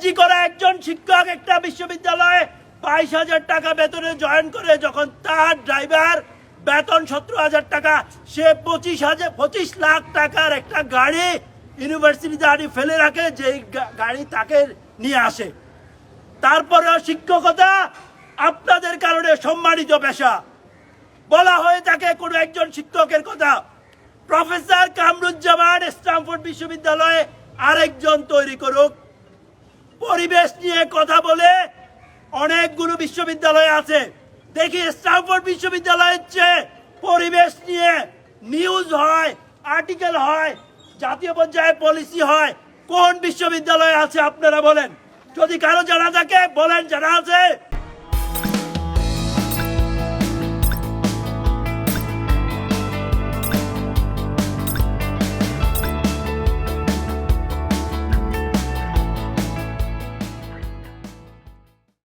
PhD করা একজন শিক্ষক একটা বিশ্ববিদ্যালয়ে বাইশ হাজার টাকা বেতনে জয়েন করে যখন তার ড্রাইভার বেতন সতেরো হাজার টাকা, সে পঁচিশ হাজার, পঁচিশ লাখ টাকার একটা গাড়ি ইউনিভার্সিটিতে আনি ফেলে রাখে যে গাড়ি তাকে নিয়ে আসে। তারপরেও শিক্ষকতা আপনাদের কারণে সম্মানিত পেশা। বলা হয়ে থাকে কোনো একজন শিক্ষকের কথা। প্রফেসর কামরুজ্জামান স্টামফোর্ড বিশ্ববিদ্যালয়ে আরেকজন তৈরি করুক। পরিবেশ নিয়ে কথা বলে অনেকগুলো বিশ্ববিদ্যালয় আছে। দেখি স্টামফোর্ড বিশ্ববিদ্যালয়ের চেয়ে পরিবেশ নিয়ে নিউজ হয়, আর্টিকেল হয়, জাতীয় পর্যায়ে পলিসি হয়, কোন বিশ্ববিদ্যালয় আছে আপনারা বলেন। যদি কারও জানা থাকে, বলেন, জানা আছে।